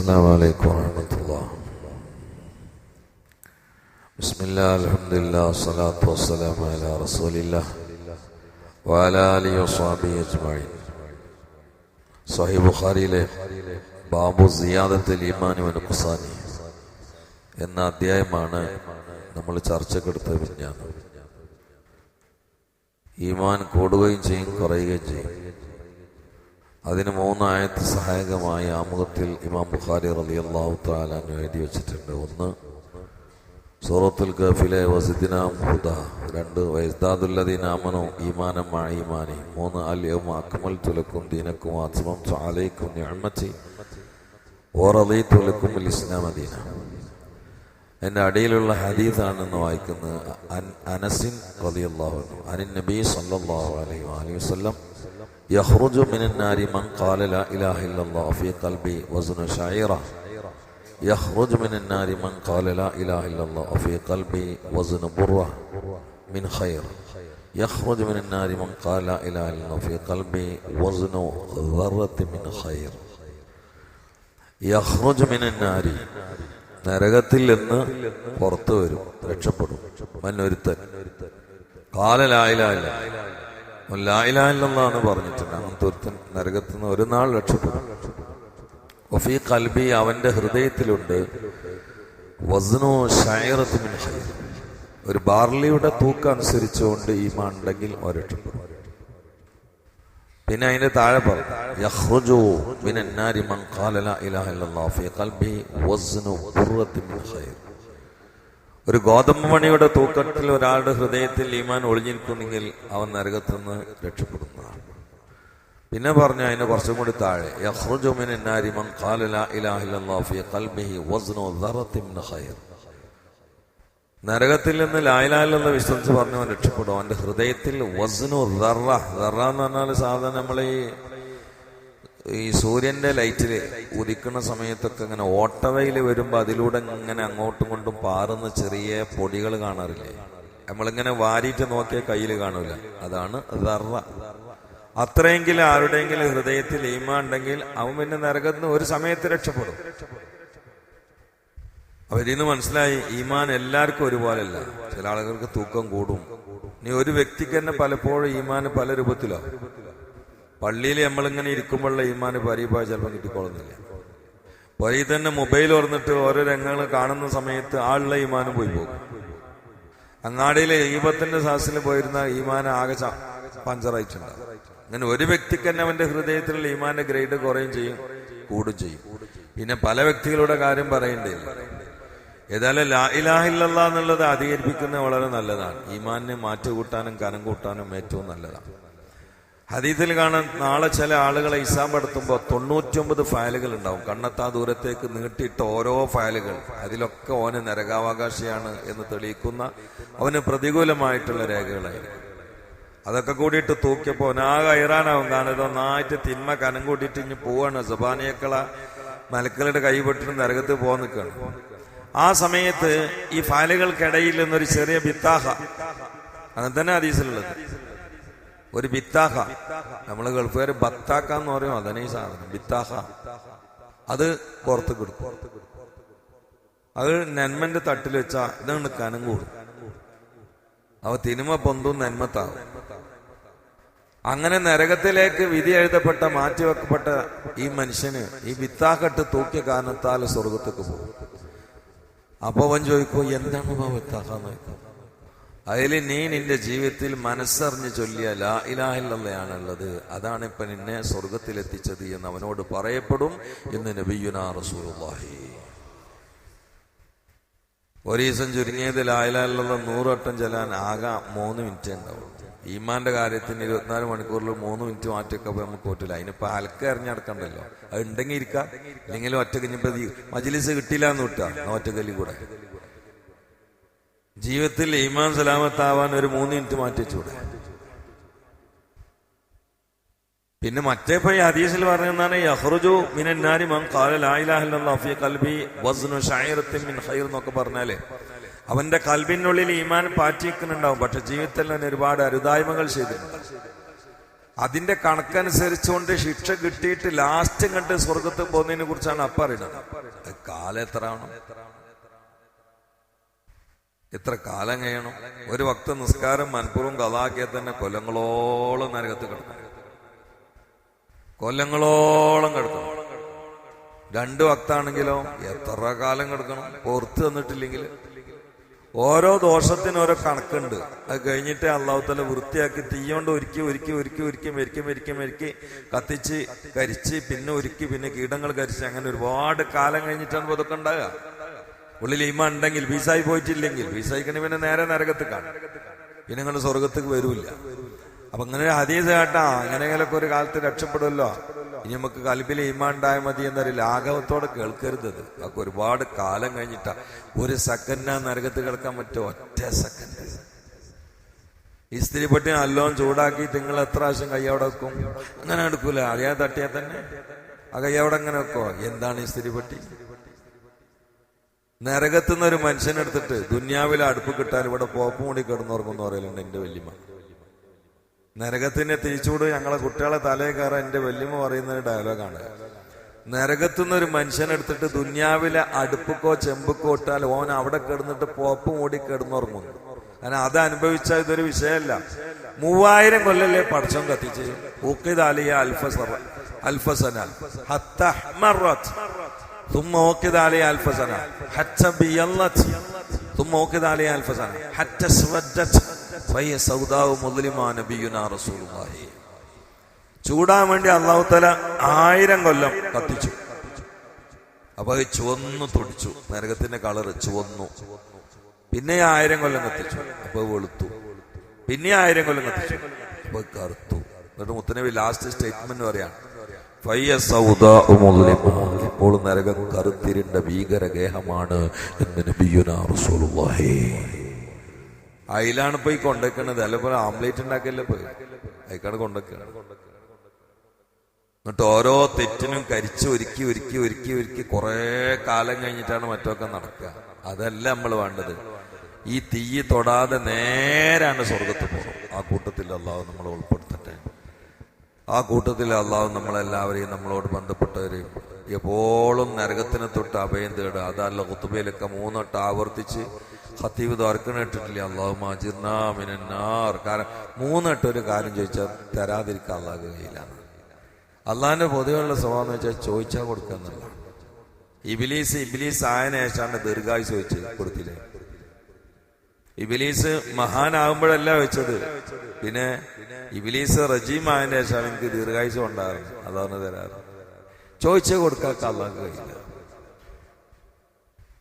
السلام عليكم ورحمة الله بسم الله الحمد لله والصلاة والسلام على رسول الله وعلى آله وصحبه أجمعين صحيح ബുഖാരിയിലെ ബാബു സിയാദത്തിൽ ഈമാനി വനുക്കുസാനി എന്ന അധ്യായമാണ് നമ്മൾ ചർച്ചക്കെടുത്ത വിജ്ഞാനം ഈമാൻ കൂടുകയും ചെയ്യും കുറയുകയും ചെയ്യും അതിന് മൂന്നായത്ത് സഹായകമായ ആമുഖത്തിൽ ഇമാം ബുഖാരി റലി അള്ളാഹു താലാന്ന് എഴുതി വെച്ചിട്ടുണ്ട്. ഒന്ന് സൂറത്തുൽ ഗഫിലെ വസിദിന ഹുദ. രണ്ട് വൈസ്ദാദുല്ലദീൻ ആമനോ ഈമാനം മായിമാനി മൂന്ന് അൽ യൗമ അക്മൽ തുലക്കും ദീനക്കും ആത്മം അലൈക്കും നിഅമതി ഓറലീത്തു ലക്കും ഇസ്ലാം ദീന. എൻ്റെ അടിയിലുള്ള ഹദീസാണെന്ന് വായിക്കുന്നത് അൻ- അനസിൻ റളിയല്ലാഹു അൻഹു അനിൻ നബി സല്ലല്ലാഹു അലൈഹി വഅലിഹി വസല്ലം يخرج من النار من قال لا إله إلا الله في قلبي وزن شعيرة يخرج من النار من قال لا إله إلا الله وفي قلبي وزن برة من خير يخرج من النار من قال لا إله إلا الله في قلبي وزن ذرة من خير യഹ്റുജ് മിനന്നാരി നരകത്തിൽ നിന്ന് പുറത്തു വരും രക്ഷപ്പെടും. മന്നൊരുത്തൻ. കാല ലായിലായില്ല ലായിലായില്ലെന്നാണ് പറഞ്ഞിട്ടുണ്ട്. അങ്ങനത്തെ ഒരുത്തൻ നരകത്തിൽ നിന്ന് ഒരു നാൾ രക്ഷപ്പെടും. ഒഫി കൽബി അവന്റെ ഹൃദയത്തിലുണ്ട്. വസ്നോ. ഒരു ബാർലിയുടെ തൂക്കം അനുസരിച്ചുകൊണ്ട് ഈ മാണ്ടെങ്കിൽ ഒരക്ഷപ്പെടും രക്ഷപ്പെടും. പിന്നെ അതിന്റെ താഴെ ഒരു ഗോതമ്പ് മണിയുടെ തൂക്കത്തിൽ ഒരാളുടെ ഹൃദയത്തിൽ ഈമാൻ ഒളിഞ്ഞിരിക്കുന്നെങ്കിൽ അവൻ നരകത്തുനിന്ന് രക്ഷപ്പെടുന്നതാണ്. പിന്നെ പറഞ്ഞു അതിന് കുറച്ചും കൂടി താഴെ യഖ്റുജു മിനൻ മൻ ഖാല ലാ ഇലാഹ ഫീ ഖൽബിഹി ഖൈർ. നരകത്തിൽ നിന്ന് ലായലാലെന്ന് വിശ്വസിച്ച് പറഞ്ഞു അവൻ രക്ഷപ്പെടും. അവന്റെ ഹൃദയത്തിൽ വസ്നു ററ ററ എന്ന് പറഞ്ഞാൽ സാധാരണ നമ്മൾ ഈ ഈ സൂര്യന്റെ ലൈറ്റിൽ ഉദിക്കുന്ന സമയത്തൊക്കെ ഇങ്ങനെ ഓട്ടവയിൽ വരുമ്പോൾ അതിലൂടെ ഇങ്ങനെ അങ്ങോട്ടും കൊണ്ടും പാറുന്ന ചെറിയ പൊടികൾ കാണാറില്ലേ? നമ്മളിങ്ങനെ വാരിയിട്ട് നോക്കിയ കയ്യിൽ കാണൂല. അതാണ് ററ അത്രയെങ്കിലും ആരുടെയെങ്കിലും ഹൃദയത്തിൽ ഈമ ഉണ്ടെങ്കിൽ അവൻ പിന്നെ നരകത്തിന് ഒരു സമയത്ത് രക്ഷപ്പെടും. അപ്പൊ മനസ്സിലായി ഈമാൻ എല്ലാവർക്കും ഒരുപോലല്ല ചില ആളുകൾക്ക് തൂക്കം കൂടും. ഇനി ഒരു വ്യക്തിക്ക് തന്നെ പലപ്പോഴും ഈമാൻ പല രൂപത്തിലോ. പള്ളിയിൽ നമ്മളിങ്ങനെ ഇരിക്കുമ്പോഴുള്ള ഈമാന് പരിപാടി ചിലപ്പോൾ കിട്ടിക്കൊള്ളുന്നില്ല വഴി തന്നെ മൊബൈൽ ഓർന്നിട്ട് ഓരോ രംഗങ്ങൾ കാണുന്ന സമയത്ത് ആളുള്ള ഈമാനും പോയി പോകും. അങ്ങാടിയിലെ ഈപത്തിന്റെ സാസിൽ പോയിരുന്ന ഈമാൻ ആകെ പഞ്ചറായിട്ടുണ്ട്. അങ്ങനെ ഒരു വ്യക്തിക്ക് തന്നെ അവന്റെ ഹൃദയത്തിലുള്ള ഈമാന്റെ ഗ്രേഡ് കുറയും ചെയ്യും കൂടും ചെയ്യും. പിന്നെ പല വ്യക്തികളുടെ കാര്യം പറയേണ്ടിയില്ല ഏതായാലും ലാ ഇലാഹില്ല എന്നുള്ളത് അധികരിപ്പിക്കുന്നത് വളരെ നല്ലതാണ്. ഈമാനിനെ മാറ്റുകൂട്ടാനും കനം കൂട്ടാനും ഏറ്റവും നല്ലതാണ്. ഹദീത്തിൽ കാണാൻ നാളെ ചില ആളുകളെ ഇസാം പടുത്തുമ്പോൾ തൊണ്ണൂറ്റൊമ്പത് ഫയലുകൾ ഉണ്ടാവും. കണ്ണത്താ ദൂരത്തേക്ക് നീട്ടിയിട്ട ഓരോ ഫയലുകൾ. അതിലൊക്കെ ഓന് നരകാവകാശിയാണ് എന്ന് തെളിയിക്കുന്ന അവന് പ്രതികൂലമായിട്ടുള്ള രേഖകളായിരിക്കും. അതൊക്കെ കൂടിയിട്ട് തൂക്കിയപ്പോൾ ഒനാകെ ഇറാനാവും കാരണം ഇത് ഒന്നായിട്ട് തിന്മ കനം കൂട്ടിയിട്ട് ഇനി പോവാണ്. സുബാനിയക്കള മലക്കളുടെ കൈപെട്ടിട്ട് നരകത്ത് പോകാൻ നിൽക്കുകയാണ് ആ സമയത്ത് ഈ ഫയലുകൾക്കിടയിൽ നിന്നൊരു ചെറിയ ബിത്താഹ. അങ്ങനെ തന്നെ അതീസിലുള്ളത് ഒരു ബിത്താഹ. നമ്മൾ ഗൾഫുകാർ ബത്താക്ക എന്ന് പറയും അതന്നെ ഈ സാധനം ബിത്താഹ. അത് പുറത്ത് കൊടുക്കും. അത് നന്മന്റെ തട്ടിൽ വെച്ചാ ഇതാണ് കനം കൂടും. അവ തിന്മ പൊന്തും നന്മത്താവും. അങ്ങനെ നരകത്തിലേക്ക് വിധി എഴുതപ്പെട്ട മാറ്റിവെക്കപ്പെട്ട ഈ മനുഷ്യന് ഈ വിത്താക്കെട്ട് തൂക്കിയ കാരണത്താൽ സ്വർഗത്തേക്ക് പോകും. അപ്പൊ അവൻ ചോദിക്കും എന്താണ് അതിൽ നീ നിന്റെ ജീവിതത്തിൽ മനസ്സറിഞ്ഞ് ചൊല്ലിയ ലാ ഇലാഹില്ലയാണുള്ളത് അതാണ് ഇപ്പൊ നിന്നെ സ്വർഗത്തിലെത്തിച്ചത് എന്ന് അവനോട് പറയപ്പെടും എന്ന് നബിയുന റസൂലുള്ളാഹി. ഒരു ദിവസം ചുരുങ്ങിയത് ലായിലുള്ള നൂറുവട്ടം ചെല്ലാൻ ആകെ മൂന്ന് മിനിറ്റ് ഉണ്ടാവും ഈമാന്റെ കാര്യത്തിന് ഇരുപത്തിനാല് മണിക്കൂറിൽ മൂന്ന് മിനിറ്റ് മാറ്റിയൊക്കെ നമുക്ക് പറ്റില്ല അതിനിപ്പോ അലക്ക എറിഞ്ഞടക്കണ്ടല്ലോ. അത് ഉണ്ടെങ്കിൽ ഇരിക്കാം. അല്ലെങ്കിൽ ഒറ്റ കഴിഞ്ഞപ്പോ മജിലിസ് കിട്ടില്ല എന്ന് വിട്ടാ ഒറ്റക്കല്ലി കൂടെ. ജീവിതത്തിൽ ഈമാൻ സലാമത്താവാൻ ഒരു മൂന്ന് മിനിറ്റ് മാറ്റി വെച്ചൂടെ പിന്നെ മറ്റേ പോയി ഹദീസിൽ പറഞ്ഞാണ് യഹ്റുജു മിനന്നാരി മൻ ഖാല ലാ ഇലാഹ ഇല്ലല്ലാഹു ഫീ ഖൽബി വസ്നു ഷൈറത്തിൻ മിൻ ഖൈർ എന്നൊക്കെ പറഞ്ഞാലേ അവന്റെ കൽബിനുള്ളിൽ ഈമാൻ പാറ്റിക്കുന്നുണ്ടാവും. പക്ഷെ ജീവിതത്തിൽ അവൻ ഒരുപാട് അരുതായ്മകൾ ചെയ്തിട്ടുണ്ട്. അതിന്റെ കണക്കനുസരിച്ചുകൊണ്ട് ശിക്ഷ കിട്ടിയിട്ട് ലാസ്റ്റ് കണ്ട് സ്വർഗത്ത് പോകുന്നതിനെ കുറിച്ചാണ് അപ്പ അറിയുന്നത്. കാലം എത്ര എത്ര കാലം കഴിയണം? ഒരു ഭക്ത നിസ്കാരം മനഃപൂർവം കഥാക്കിയാൽ തന്നെ കൊല്ലങ്ങളോളം നരകത്ത് കിടക്കും. കൊല്ലങ്ങളോളം കിടക്കണം രണ്ട് ഭക്താണെങ്കിലോ എത്ര കാലം കിടക്കണം? പുറത്ത് തന്നിട്ടില്ലെങ്കിൽ ഓരോ ദോഷത്തിന് ഓരോ കണക്കുണ്ട്. അത് കഴിഞ്ഞിട്ട് അള്ളാഹുത്തല വൃത്തിയാക്കി തീയോണ്ട് ഒരുക്കി ഒരുക്കി ഒരുക്കി ഒരുക്കി മെരുക്കി മെരുക്കി മെരുക്കി കത്തിച്ച് കരിച്ച് പിന്നെ ഒരുക്കി പിന്നെ കീടങ്ങൾ കരിച്ച് അങ്ങനെ ഒരുപാട് കാലം കഴിഞ്ഞിട്ടാണ് ഇതൊക്കെ ഉണ്ടാകുക ഉള്ളിൽ ഈമ ഉണ്ടെങ്കിൽ വീസായി പോയിട്ടില്ലെങ്കിൽ വീസായിക്കണി പിന്നെ നേരെ നരകത്ത് കാണും പിന്നെ നിങ്ങൾ സ്വർഗത്തേക്ക് വരൂല്ല. അപ്പൊ അങ്ങനെ ഒരു ഹദീസ് കേട്ടാ അങ്ങനെയെങ്കിലൊക്കെ ഒരു കാലത്ത് രക്ഷപ്പെടുമല്ലോ ഇനി നമുക്ക് കൽബിൽ ഈമാണ്ടായ മതി എന്നൊരു ലാഘവത്തോടെ കേൾക്കരുത് നമുക്ക് ഒരുപാട് കാലം കഴിഞ്ഞിട്ടാ. ഒരു സെക്കൻഡിനാ നരകത്ത് കിടക്കാൻ പറ്റുമോ? ഒറ്റ സെക്കൻഡ്. ഈ സ്ത്രീപട്ടി നല്ലോണം ചൂടാക്കി നിങ്ങൾ എത്ര പ്രാവശ്യം കയ്യവിടെ വെക്കും? അങ്ങനെ എടുക്കൂല. അറിയാതെ തട്ടിയാൽ തന്നെ. ആ കയ്യവിടെ അങ്ങനെ വെക്കോ എന്താണ് ഈ സ്ത്രീപട്ടി നരകത്തുനിന്ന് ഒരു മനുഷ്യനെടുത്തിട്ട് ദുന്യാവിലെ അടുപ്പ് കിട്ടാൻ ഇവിടെ പോപ്പ് കൂടി കിടന്നുറങ്ങുന്ന പറയലുണ്ട് എന്റെ വല്യമ്മ. നരകത്തിന്റെ തിരിച്ചൂട് ഞങ്ങളെ കുട്ടികളെ തലയിൽ കയറാൻ എന്റെ വല്യമ്മ പറയുന്ന ഒരു ഡയലോഗാണ് നരകത്തുനിന്ന് ഒരു മനുഷ്യനെടുത്തിട്ട് ദുന്യാവിലെ അടുപ്പക്കോ ചെമ്പക്കോ ഇട്ടാൽ ഓൻ അവിടെ കിടന്നിട്ട് പോപ്പ് മൂടി കിടന്നുറങ്ങുന്നു കാരണം അത് അനുഭവിച്ച ഇതൊരു വിഷയമല്ല മൂവായിരം കൊല്ലല്ലേ പടച്ചം കത്തിച്ച് ഊക്കിദാലിയ അൽഫസറ അൽഫസന ഹത്ത അഹ്മറത്ത് ثم وقد عليها ألف سنة حتى بيضت ثم وقد عليها ألف سنة حتى اسودت റസൂലുള്ളാഹി. ചൂടാൻ വേണ്ടി അള്ളാഹുത്തല ആയിരം കൊല്ലം കത്തിച്ചു. അപ്പൊ ചുവന്നു തുടിച്ചു. നരകത്തിന്റെ കളറ് ചുവന്നു. പിന്നെ ആയിരം കൊല്ലം കത്തിച്ചു. അപ്പൊ വെളുത്തു. പിന്നെ ആയിരം കൊല്ലം കത്തിച്ചു. അപ്പൊ കറുത്തു. എന്നിട്ട് മുത്തനവി ലാസ്റ്റ് സ്റ്റേറ്റ്മെന്റ് പറയാണ്. ഇപ്പോൾ നരകം കറുത്തിരുണ്ട ഭീകരഗേഹമാണ് എന്ന് നബിയുന റസൂലുള്ളാഹി. അതിലാണ് പോയി ഈ അല്ല പോലെ ഉണ്ടാക്കല്ലേ പോയി? അതിക്കാണ് കൊണ്ടേക്കാണ് എന്നിട്ട് ഓരോ തെറ്റിനും കരിച്ച് ഒരുക്കി ഒരുക്കി ഒരുക്കി ഒരുക്കി കുറെ കാലം കഴിഞ്ഞിട്ടാണ് മറ്റൊക്കെ നടക്കുക. അതല്ല നമ്മൾ വേണ്ടത്. ഈ തീ തൊടാതെ നേരാണ് സ്വർഗത്ത് പോകും ആ കൂട്ടത്തിൽ അള്ളാഹു നമ്മൾ ഉൾപ്പെടുത്തട്ടെ. ആ കൂട്ടത്തിൽ അള്ളാഹു നമ്മളെല്ലാവരെയും നമ്മളോട് ബന്ധപ്പെട്ടവരെയും എപ്പോഴും നരകത്തിനെ തൊട്ട് അഭയം തേടുക. അതല്ല കുത്തുബയിലൊക്കെ മൂന്നൊട്ട് ആവർത്തിച്ച് ഹത്തീബ് തോർക്കണിട്ടിട്ടില്ല അള്ളാഹു മാജിർനാർ കാരണം മൂന്നിട്ട് ഒരു കാര്യം ചോദിച്ചാൽ തരാതിരിക്കാൻ അള്ളാഹ് കഴിയില്ലാണ് അള്ളാഹിന്റെ പൊതുവെയുള്ള സ്വഭാവം എന്ന് വെച്ചാൽ ചോദിച്ചാൽ കൊടുക്കുന്നില്ല ഇബിലീസ് ഇബിലീസ് ആയന ശേഷമാണ് ദീർഘായുസ് വെച്ച് കൊടുത്തില്ലേ? ഇബിലീസ് മഹാനാകുമ്പോഴല്ല വെച്ചത്. പിന്നെ ഇബിലീസ് റജീം ആയതിനു ശേഷമാണ് എനിക്ക് ദീർഘായുസ് ഉണ്ടാകുന്നത് അതാണ് തരാറ്. ചോദിച്ചേ കൊടുക്കാൻ അള്ളാഹ് കഴിയില്ല.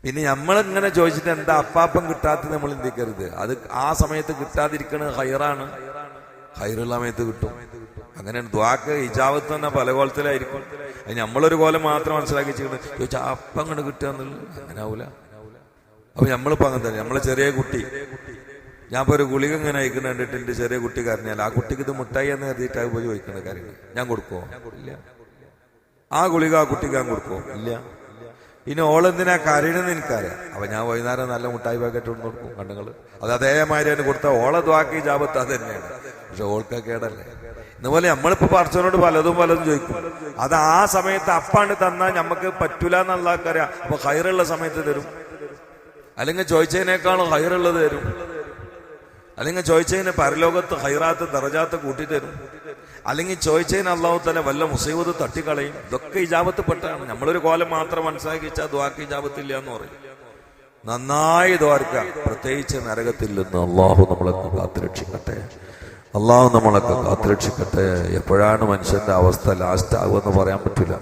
പിന്നെ നമ്മൾ ഇങ്ങനെ ചോദിച്ചിട്ട് എന്താ അപ്പാപ്പം കിട്ടാത്തത് നമ്മൾ ചിന്തിക്കരുത് അത് ആ സമയത്ത് കിട്ടാതിരിക്കണത് ഹൈറാണ്. ഹൈറുള്ള സമയത്ത് കിട്ടും. അങ്ങനെ ദ്വാക്ക് ഇജാവത്ത് തന്നെ പല കോലത്തിലായിരിക്കും. അത് നമ്മളൊരു കോലം മാത്രം മനസ്സിലാക്കി ചെയ്യുന്നത് ചോദിച്ചാൽ അപ്പം അങ്ങോട്ട് കിട്ടുക എന്നുള്ളത് അങ്ങനെ ആവൂല. അപ്പൊ നമ്മളിപ്പോ അങ്ങനെ തന്നെ. നമ്മളെ ചെറിയ കുട്ടി. ഞാൻ ഇപ്പൊ ഒരു ഗുളിക ഇങ്ങനെ അയക്കുന്ന കണ്ടിട്ട് എന്റെ ചെറിയ കുട്ടി കരഞ്ഞാൽ ആ കുട്ടിക്ക് ഇത് മുട്ടായി എന്ന് കരുതിയിട്ട് അത് പോയി ചോദിക്കുന്ന കാര്യങ്ങൾ ഞാൻ കൊടുക്കുമോ ഇല്ല. ആ ഗുളിക ആ കുട്ടിക്ക് ഞാൻ കൊടുക്കുമോ ഇല്ല. ഇനി ഓളെന്തിനാ കരയണെന്ന് എനിക്കറിയാം. അപ്പൊ ഞാൻ വൈകുന്നേരം നല്ല മുട്ടായി പാക്കറ്റ് കൊണ്ട് കൊടുക്കും കണ്ണുങ്ങൾ അത് അതേമാതിരി തന്നെ കൊടുത്ത ഓളെ ദ്വാക്കി ജാപത്ത് അത് തന്നെയാണ്. പക്ഷെ ഓൾക്ക് കേടല്ലേ? ഇതുപോലെ നമ്മളിപ്പോ പറച്ചവനോട് പലതും പലതും ചോദിക്കും. അത് ആ സമയത്ത് അപ്പാണ് തന്നാൽ നമുക്ക് പറ്റൂല എന്നുള്ള അറിയാം അപ്പൊ ഹൈറുള്ള സമയത്ത് തരും. അല്ലെങ്കിൽ ചോദിച്ചതിനേക്കാളും ഹൈറുള്ളത് തരും. അല്ലെങ്കിൽ ചോദിച്ചതിന് പരലോകത്ത് ഹൈറാത്ത് ദറജാത്ത് കൂട്ടി തരും. അല്ലെങ്കിൽ ചോദിച്ചതിന് അള്ളാഹു തന്നെ വല്ല മുസൈബത്ത് തട്ടിക്കളയും. ഇതൊക്കെ ഇജാബത്ത് പെട്ടാണ് നമ്മളൊരു കോലം മാത്രം മനസ്സാക്കിച്ചാൽ ദ്വാക്ക് ഇജാബത്തില്ല എന്ന് പറയും. നന്നായി ദ്വാർക്ക പ്രത്യേകിച്ച് നരകത്തിൽ നിന്ന് അള്ളാഹു നമ്മളൊക്കെ കാത്തുരക്ഷിക്കട്ടെ. അള്ളാഹു നമ്മളൊക്കെ കാത്തുരക്ഷിക്കട്ടെ. എപ്പോഴാണ് മനുഷ്യന്റെ അവസ്ഥ ലാസ്റ്റ് ആകുമെന്ന് പറയാൻ പറ്റില്ല.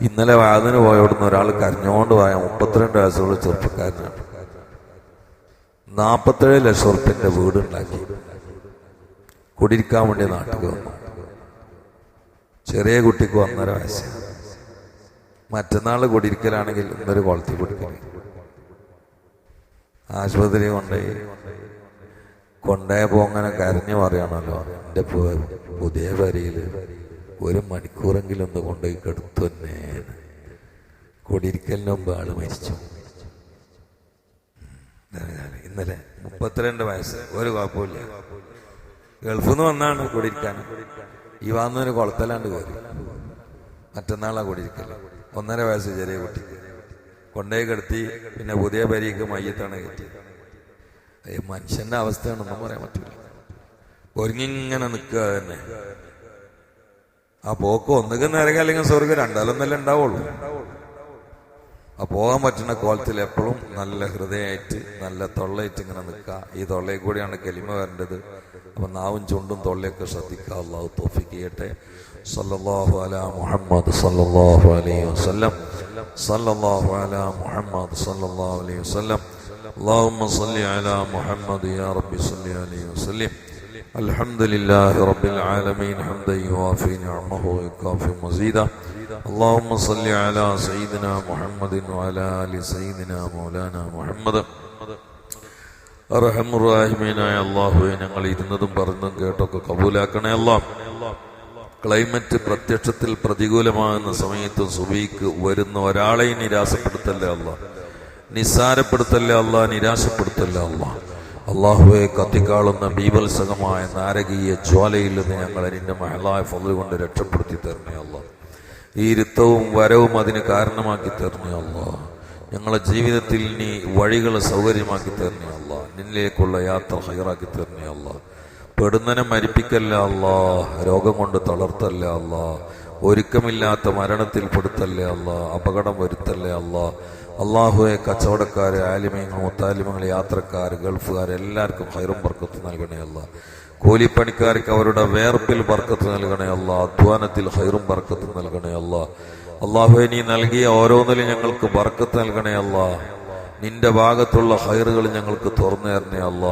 ഇന്നലെ വാതിന് പോയോടുന്ന ഒരാൾ കരഞ്ഞോണ്ട് പോയ മുപ്പത്തിരണ്ട് വയസ്സുള്ള ചെറുപ്പക്കാരനാണ്. നാൽപ്പത്തേഴ് ലക്ഷം ഉറുപ്പിന്റെ വീടുണ്ടാക്കി. കുടിയിരിക്കാൻ വേണ്ടി നാട്ടിൽ വന്നു. ചെറിയ കുട്ടിക്ക് ഒന്നര വയസ്സ്. മറ്റന്നാൾ കുടിയിരിക്കലാണെങ്കിൽ ഇന്നൊരു കുളത്തിൽ കുടിക്കൽ ആശുപത്രി കൊണ്ടുപോയി കൊണ്ടേ പോങ്ങനെ കരഞ്ഞു പറയണല്ലോ എന്റെ പുതിയ വരിയിൽ ഒരു മണിക്കൂറെങ്കിലും ഒന്ന് കൊണ്ടുപോയി കെടുത്തു തന്നെ കുടിയിരിക്കലിന് മുമ്പ് ആൾ മരിച്ചു. ഇന്നലെ മുപ്പത്തിരണ്ട് വയസ്സ്. ഒരു കുഴപ്പമില്ല ഗൾഫിൽ നിന്ന് വന്നാണ് കുടിയിരിക്കാൻ. ഈ വന്നൊരു കുളത്തലാണ്ട് കയറി. മറ്റന്നാളാ കൂടിയിരിക്കൽ. ഒന്നര വയസ്സ് ചെറിയ കുട്ടി. കൊണ്ടേ കിടത്തി പിന്നെ പുതിയ പരിക്ക് മയ്യത്താണ് കയറ്റി. ഏ മനുഷ്യന്റെ അവസ്ഥയാണെന്നും പറയാൻ പറ്റില്ല ഒരുങ്ങിങ്ങനെ നിൽക്കുക തന്നെ. ആ പോക്ക് ഒന്നുകിൽ നരക അല്ലെങ്കിൽ സ്വർഗം രണ്ടാലൊന്നല്ലേ ഉണ്ടാവുള്ളൂ. ആ പോകാൻ പറ്റുന്ന കോലത്തിൽ എപ്പോഴും നല്ല ഹൃദയമായിട്ട് നല്ല തൊള്ളയിട്ട് ഇങ്ങനെ നിൽക്കുക. ഈ തൊള്ളയിൽ കൂടിയാണ് കെലിമ വരേണ്ടത്. അപ്പൊ നാവും ചുണ്ടും തൊള്ളയൊക്കെ ശ്രദ്ധിക്കുക അള്ളാഹു തോഫിക്ക് ചെയ്യട്ടെ സല്ലല്ലാഹു അലാ മുഹമ്മദ് സല്ലല്ലാഹു അലൈഹി വസല്ലം സല്ലല്ലാഹു അലാ മുഹമ്മദ് സല്ലല്ലാഹു അലൈഹി വസല്ലം اللهم صل على محمد يا رب صل عليه وسلم الحمد لله رب العالمين حمدا يوافي نعمه ويكافي مزيدا اللهم صل على سيدنا محمد وعلى ال سيدنا مولانا محمد അറഹമുറാഹിമീനായ അള്ളാഹുവെ ഞങ്ങൾ ഇരുന്നതും പറഞ്ഞതും കേട്ടൊക്കെ കബൂലാക്കണേ അല്ലാം ക്ലൈമറ്റ് പ്രത്യക്ഷത്തിൽ പ്രതികൂലമാകുന്ന സമയത്ത് സുബീക്ക് വരുന്ന ഒരാളെയും നിരാശപ്പെടുത്തല്ലേ അല്ല നിസ്സാരപ്പെടുത്തല്ലേ അല്ല നിരാശപ്പെടുത്തല്ലേ അല്ല അള്ളാഹുവെ കത്തിക്കാളുന്ന ബീഭത്സകമായ നാരകീയ ജ്വാലയിൽ നിന്ന് ഞങ്ങളെ നിന്റെ മഹളായ ഫലു കൊണ്ട് രക്ഷപ്പെടുത്തി തരണേ അല്ല ഈ ഇരുത്തവും വരവും അതിന് കാരണമാക്കി തരണേ അല്ല ഞങ്ങളെ ജീവിതത്തിൽ നീ വഴികൾ സൗകര്യമാക്കി തരണേ അല്ല നിന്നിലേക്കുള്ള യാത്ര ഹൈറാക്കി തരണേ അല്ല പെടുന്നനെ മരിപ്പിക്കല്ല അല്ല രോഗം കൊണ്ട് തളർത്തല്ല അല്ല ഒരുക്കമില്ലാത്ത മരണത്തിൽ പെടുത്തല്ലേ അല്ല അപകടം വരുത്തല്ലേ അല്ല അള്ളാഹുവെ കച്ചവടക്കാർ ആലിമ്യങ്ങൾ മുത്താലിമങ്ങൾ യാത്രക്കാർ ഗൾഫുകാർ എല്ലാവർക്കും ഹൈറും ബർക്കത്ത് നൽകണേ അല്ല കൂലിപ്പണിക്കാർക്ക് അവരുടെ വേർപ്പിൽ ബർക്കത്ത് നൽകണേ അല്ല അധ്വാനത്തിൽ ഹൈറും ബർക്കത്ത് നൽകണേ അല്ല അള്ളാഹുവെ നീ നൽകിയ ഓരോന്നിലും ഞങ്ങൾക്ക് ബർക്കത്ത് നൽകണേ അല്ല നിന്റെ ഭാഗത്തുള്ള ഹൈറുകൾ ഞങ്ങൾക്ക് തുറന്നു തരണേ അല്ല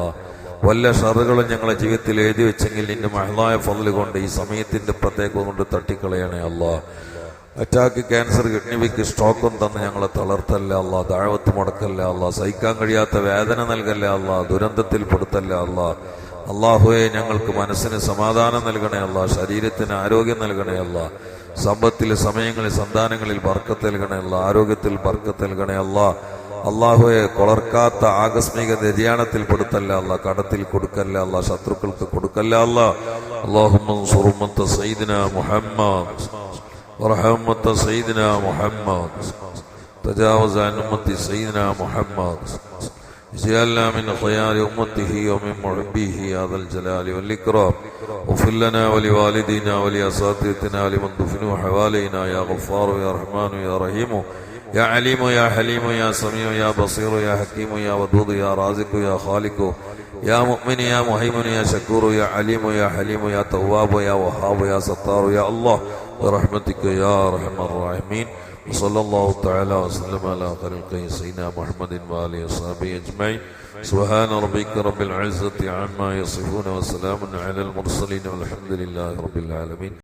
വല്ല ഷറുകളും ഞങ്ങളെ ജീവിതത്തിൽ എഴുതി വെച്ചെങ്കിൽ നിന്റെ മഹളായ ഫതിൽ കൊണ്ട് ഈ സമയത്തിന്റെ പ്രത്യേകം കൊണ്ട് തട്ടിക്കളയണേ അല്ല അറ്റാക്ക് ക്യാൻസർ കിഡ്നിവിക്ക് സ്ട്രോക്കും തന്ന് ഞങ്ങളെ തളർത്തല്ല അല്ല താഴ്വത്ത് മുടക്കല്ല അല്ല സഹിക്കാൻ കഴിയാത്ത വേദന നൽകല്ല അല്ല ദുരന്തത്തിൽ പെടുത്തല്ല അല്ല അള്ളാഹുവെ ഞങ്ങൾക്ക് മനസ്സിന് സമാധാനം നൽകണേ അല്ല ശരീരത്തിന് ആരോഗ്യം നൽകണേ അല്ല സമ്പത്തിൽ സമയങ്ങളിൽ സന്താനങ്ങളിൽ ബർക്കത്ത് നൽകണേ അല്ല ആരോഗ്യത്തിൽ ബർക്കത്ത് നൽകണേ അല്ല അള്ളാഹുവെ കൊളർക്കാത്ത ആകസ്മിക നിര്യാണത്തിൽ പെടുത്തല്ല അല്ല കടത്തിൽ കൊടുക്കല്ല അല്ല ശത്രുക്കൾക്ക് കൊടുക്കല്ല അല്ല അള്ളാഹുമ്മ സൈദിന മുഹമ്മദ് ورحمة سيدنا محمد تجاوز عن أمة سيدنا محمد اجعلنا من خيار أمته ومن محبيه يا ذا الجلال والإكرام. واغفر لنا ولوالدينا ولأساتذتنا لمن دفنوا حوالينا يا غفار يا رحمن يا رحيم. يا عليم يا حليم يا سميع يا بصير يا حكيم يا ودود يا رازق يا خالق. يا مؤمن يا مهيمن يا شكور يا عليم يا حليم يا تواب يا وهاب يا ستار يا الله. برحمتك يا ارحم الراحمين. وصلى الله تعالى وسلم على الخلق سيدنا محمد وآله وصحبه أجمعين. سبحان ربك رب العزة عما يصفون وسلام على المرسلين والحمد لله رب العالمين.